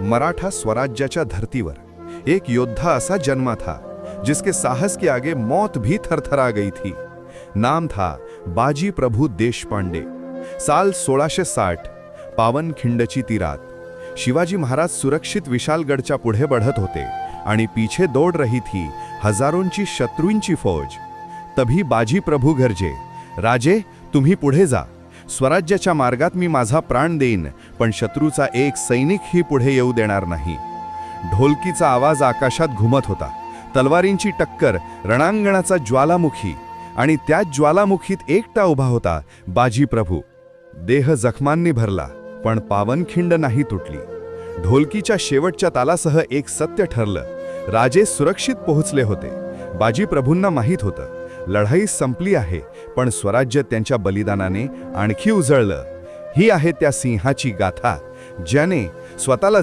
मराठा स्वराज्याच्या धरतीवर. एक योद्धा असा जन्मा था जिसके साहस के आगे मौत भी थरथरा गई थी. नाम था बाजी प्रभु देशपांडे. साल 1660 पावन खिंडची तीरात. शिवाजी महाराज सुरक्षित विशालगडच्या पुढे बढ़त होते आणि पीछे दौड़ रही थी हजारोंची शत्रूंची फौज. तभी बाजी प्रभू गरजे राजे तुम्ही पुढे जा. स्वराज्याच्या मार्गात मी माझा प्राण देईन पण शत्रूचा एक सैनिकही पुढे येऊ देणार नाही. ढोलकीचा आवाज आकाशात घुमत होता. तलवारींची टक्कर रणांगणाचा ज्वालामुखी आणि त्या ज्वालामुखीत एकटा उभा होता बाजी प्रभू. देह जखमांनी भरला पण पावनखिंड नाही तुटली. ढोलकीच्या शेवटच्या तालासह एक सत्य ठरलं. राजे सुरक्षित पोहोचले होते. बाजीप्रभूंना माहीत होतं. लढाई संपली आहे पण स्वराज्य त्यांच्या बलिदानाने आणखी उजळलं. ही आहे त्या सिंहाची गाथा ज्याने स्वतःला